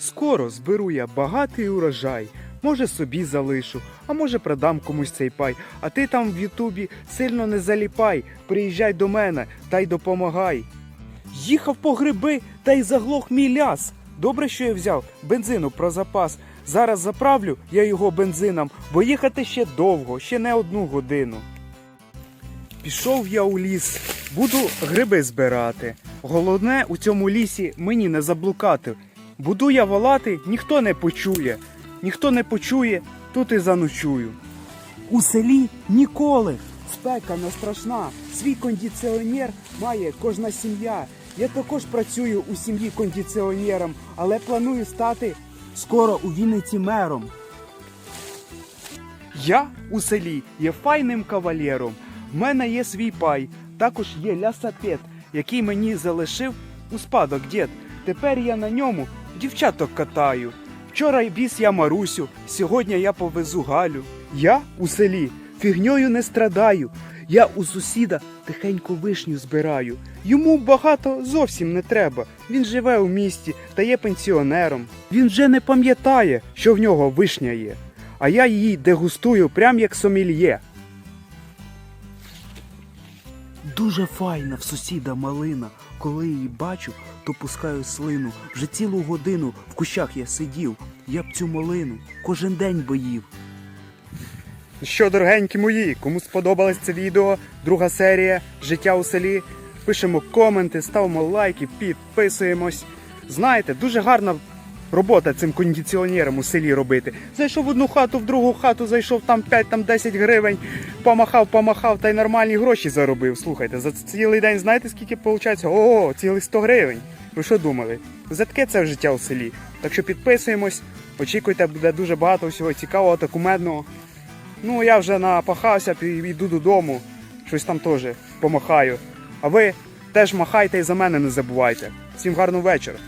Скоро зберу я багатий урожай. Може собі залишу, а може продам комусь цей пай. А ти там в Ютубі сильно не заліпай. Приїжджай до мене та й допомагай. Їхав по гриби та й заглох мій ляс. Добре, що я взяв бензину про запас. Зараз заправлю я його бензином, бо їхати ще довго, ще не одну годину. Пішов я у ліс, буду гриби збирати. Головне у цьому лісі мені не заблукати. Буду я волати, ніхто не почує. Ніхто не почує, тут і заночую. У селі ніколи. Спека не страшна. Свій кондиціонер має кожна сім'я. Я також працюю у сім'ї кондиціонером, але планую стати скоро у Вінниці мером. Я у селі є файним кавалєром. В мене є свій пай, також є лясапет, який мені залишив у спадок дід. Тепер я на ньому дівчаток катаю. Вчора віз я Марусю, сьогодні я повезу Галю. Я у селі фігньою не страдаю. Я у сусіда тихенько вишню збираю. Йому багато зовсім не треба. Він живе у місті та є пенсіонером. Він вже не пам'ятає, що в нього вишня є. А я її дегустую прям як сомельє. Дуже файна в сусіда малина. Коли її бачу, то пускаю слину. Вже цілу годину в кущах я сидів. Я б цю малину кожен день боїв. Що, дорогенькі мої, кому сподобалось це відео, друга серія Життя у селі. Пишемо коменти, ставимо лайки, підписуємось. Знаєте, дуже гарна робота цим кондиціонером у селі робити. Зайшов в одну хату, в другу хату, зайшов там 5 там 10 гривень, помахав, помахав та й нормальні гроші заробив. Слухайте, за цілий день знаєте скільки виходить? О, цілих 100 гривень. Ви що думали? За таке це життя у селі. Так що підписуємось, очікуйте, буде дуже багато всього цікавого та кумедного. Ну, я вже напахався, йду додому, щось там теж помахаю. А ви теж махайте і за мене не забувайте. Всім гарного вечора.